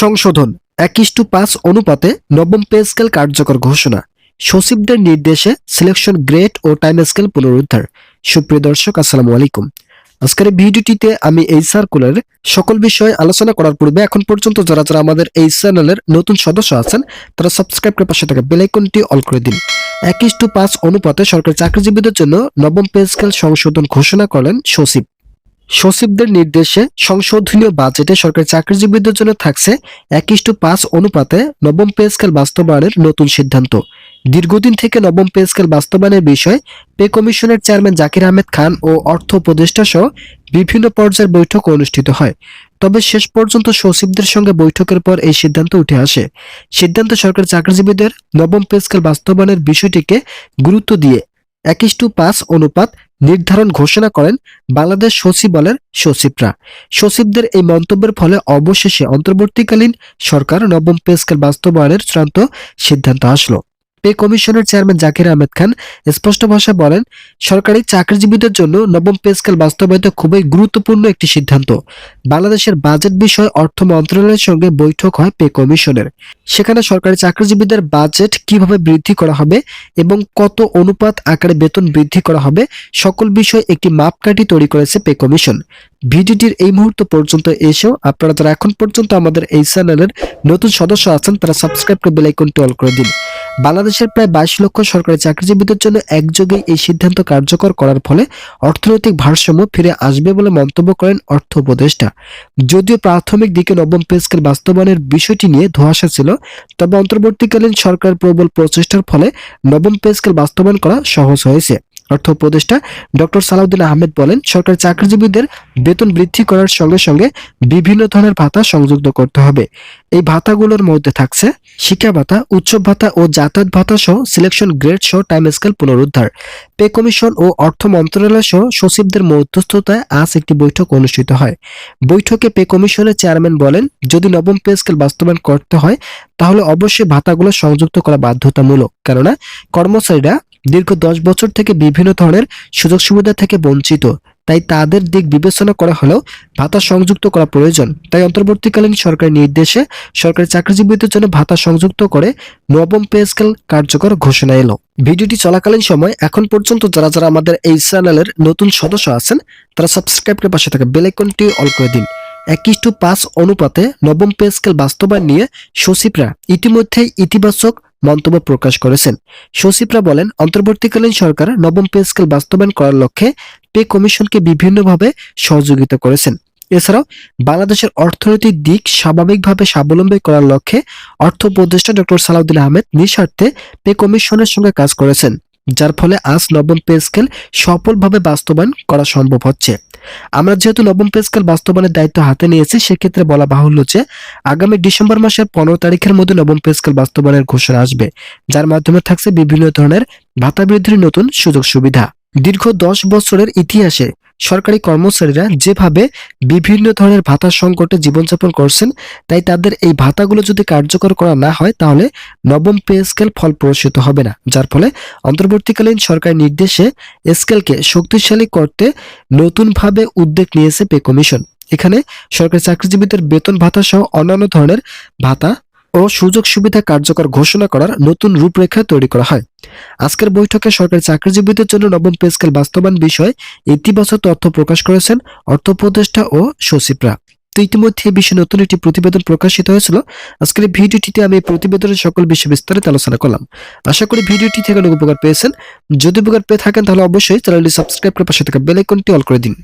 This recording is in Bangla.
সংশোধন এক ইস্টু পাঁচ অনুপাতে নবম পে স্কেল কার্যকর ঘোষণা। সচিবদের নির্দেশে সিলেকশন গ্রেড ও টাইম স্কেল পুনরুদ্ধার। সুপ্রিয় দর্শক, আসসালামু আলাইকুম। আজকের ভিডিওটিতে আমি এই সার্কুলারের সকল বিষয়ে আলোচনা করার পূর্বে এখন পর্যন্ত যারা যারা আমাদের এই চ্যানেলের নতুন সদস্য আছেন, তারা সাবস্ক্রাইব করে পাশে থাকা বেলাইকনটি অল করে দিন। এক ইস্টু পাঁচ অনুপাতে সরকারি চাকরিজীবীদের জন্য নবম পে স্কেল সংশোধন ঘোষণা করলেন সচিব। সচিবদের নির্দেশে সংশোধনীয় বাজেটে সরকারি চাকরিজীবীদের জন্য থাকছে এক ইস্টু পাঁচ অনুপাতে নবম পে স্কেল বাস্তবায়নের নতুন সিদ্ধান্ত। দীর্ঘদিন থেকে নবম পে স্কেল বাস্তবায়নের বিষয়ে পে কমিশনের চেয়ারম্যান জাকির আহমেদ খান ও অর্থ উপদেষ্টা সহ বিভিন্ন পর্যায়ের বৈঠক অনুষ্ঠিত হয়। তবে শেষ পর্যন্ত সচিবদের সঙ্গে বৈঠকের পর এই সিদ্ধান্ত উঠে আসে। সিদ্ধান্ত সরকারি চাকরিজীবীদের নবম পে স্কেল বাস্তবায়নের বিষয়টিকে গুরুত্ব দিয়ে এক ইস্টু পাঁচ অনুপাত নির্ধারণ ঘোষণা করেন বাংলাদেশ সচিবালয়ের সচিবরা। সচিবদের এই মন্তব্যের ফলে অবশেষে অন্তর্বর্তীকালীন সরকার নবম পে স্কেল বাস্তবায়নের চূড়ান্ত সিদ্ধান্ত আসলো। পে কমিশনের চেয়ারম্যান জাকির আহমেদ খান স্পষ্ট ভাষায় বলেন, সরকারি চাকরিজীবীদের জন্য নবম পে স্কেল বাস্তবায়িত খুবই গুরুত্বপূর্ণ একটি সিদ্ধান্ত। বাংলাদেশের বাজেট বিষয়ে অর্থ মন্ত্রণালয়ের সঙ্গে বৈঠক হয় পে কমিশনের। সেখানে সরকারি চাকরিজীবীদের বাজেট কীভাবে বৃদ্ধি করা হবে এবং কত অনুপাত আকারে বেতন বৃদ্ধি করা হবে, সকল বিষয়ে একটি মাপকাঠি তৈরি করেছে পে কমিশন। ভিডিওটির এই মুহূর্ত পর্যন্ত এসেও আপনারা যারা এখন পর্যন্ত আমাদের এই চ্যানেলের নতুন সদস্য আছেন, তারা সাবস্ক্রাইব করে বেল আইকনটি অল করে দিন। বাংলাদেশের প্রায় বাইশ লক্ষ সরকারি চাকরিজীবীদের জন্য একযোগে এই সিদ্ধান্ত কার্যকর করার ফলে অর্থনৈতিক ভারসাম্য ফিরে আসবে বলে মন্তব্য করেন অর্থ উপদেষ্টা। যদিও প্রাথমিক দিকে নবম পেস্কের বাস্তবায়নের বিষয়টি নিয়ে ধোঁয়াশা ছিল, তবে অন্তর্বর্তীকালীন সরকার প্রবল প্রচেষ্টার ফলে নবম পেস্কেল বাস্তবায়ন করা সহজ হয়েছে। অর্থ উপদেষ্টা ডক্টর সালাউদ্দিন আহমেদ বলেন, সরকারি চাকরিজীবীদের বেতন বৃদ্ধি করার সঙ্গে সঙ্গে বিভিন্ন ধরনের ভাতা সংযুক্ত করতে হবে। এই ভাতাগুলোর মধ্যে থাকছে শিক্ষা ভাতা উৎসব ভাতা ও যাতায়াত ভাতা সহ সিলেকশন গ্রেড সহ টাইম স্কেল পুনরুদ্ধার। পে কমিশন ও অর্থ মন্ত্রণালয় সহ সচিবদের মধ্যস্থতায় আজ একটি বৈঠক অনুষ্ঠিত হয়। বৈঠকে পে কমিশনের চেয়ারম্যান বলেন, যদি নবম পে স্কেল বাস্তবায়ন করতে হয়, তাহলে অবশ্যই ভাতাগুলো সংযুক্ত করা বাধ্যতামূলক। কেননা কর্মচারীরা দীর্ঘ দশ বছর থেকে বিভিন্ন ধরনের সুযোগ সুবিধা থেকে বঞ্চিত। তাই তাদের দিক বিবেচনা করা হলেও ভাতা সংযুক্ত করা প্রয়োজন। তাই অন্তর্বর্তীকালীন সরকারি নির্দেশে সরকারি চাকরিজীবীদের জন্য ভাতা সংযুক্ত করে নবম পে স্কেল কার্যকর ঘোষণা এলো। ভিডিওটি চলাকালীন সময়, এখন পর্যন্ত যারা যারা আমাদের এই চ্যানেলের নতুন সদস্য আছেন, তারা সাবস্ক্রাইব করে পাশে থাকা বেল আইকনটি অল করে দিন। একিশ টু পাঁচ অনুপাতে নবম পে স্কেল বাস্তবায়ন নিয়ে সচিবরা ইতিমধ্যেই ইতিবাচক মন্তব্য প্রকাশ করেছেন। সচিবরা বলেন, অন্তর্বর্তীকালীন সরকার নবম পে স্কেল বাস্তবায়ন করার লক্ষ্যে পে কমিশনকে বিভিন্নভাবে সহযোগিতা করেছেন। এছাড়াও, বাংলাদেশের অর্থনৈতিক দিক স্বাভাবিকভাবে স্বাবলম্বী করার লক্ষ্যে অর্থ উপদেষ্টা ডক্টর সালাউদ্দিন আহমেদ নিঃস্বার্থে পে কমিশনের সঙ্গে কাজ করেছেন, যার ফলে আজ নবম পে স্কেল সফলভাবে বাস্তবায়ন করা সম্ভব হচ্ছে। আমরা যেহেতু নবম পে বাস্তবনের দায়িত্ব হাতে নিয়েছি, সেক্ষেত্রে বলা বাহুল্য যে আগামী ডিসেম্বর মাসের পনেরো তারিখের মধ্যে নবম পে বাস্তবনের ঘোষণা আসবে, যার মাধ্যমে থাকছে বিভিন্ন ধরনের ভাতা বৃদ্ধির নতুন সুযোগ সুবিধা। দীর্ঘ দশ বছরের ইতিহাসে সরকারি কর্মচারীরা যেভাবে বিভিন্ন ধরনের ভাতা সংকটে জীবনযাপন করছেন, তাই তাদের এই ভাতাগুলো যদি কার্যকর করা না হয়, তাহলে নবম পে স্কেল ফল ফলপ্রসূত হবে না। যার ফলে অন্তর্বর্তীকালীন সরকারি নির্দেশে স্কেলকে শক্তিশালী করতে নতুনভাবে উদ্যোগ নিয়েছে পে কমিশন। এখানে সরকারি চাকরিজীবীদের বেতন ভাতা সহ অন্যান্য ধরনের ভাতা ও সুযোগ সুবিধা কার্যকর ঘোষণা করার নতুন রূপরেখা তৈরি করা হয়। আজকের বৈঠকে সরকারি চাকরিজীবীদের জন্য নবম পে স্কেল বাস্তবায়ন বিষয়ে ইতিবাচক তথ্য প্রকাশ করেছেন অর্থ উপদেষ্টা ও সচিবরা। তো ইতিমধ্যে বিষয়ে নতুন একটি প্রতিবেদন প্রকাশিত হয়েছিল। আজকের ভিডিওটিতে আমি প্রতিবেদনের সকল বিষয়ে বিস্তারিত আলোচনা করলাম। আশা করি ভিডিওটি থেকে অনেক উপকার পেয়েছেন। যদি উপকার পেয়ে থাকেন তাহলে অবশ্যই চ্যানেলটি সাবস্ক্রাইব করে পাশে থাকা বেল আইকনটি অল করে দিন।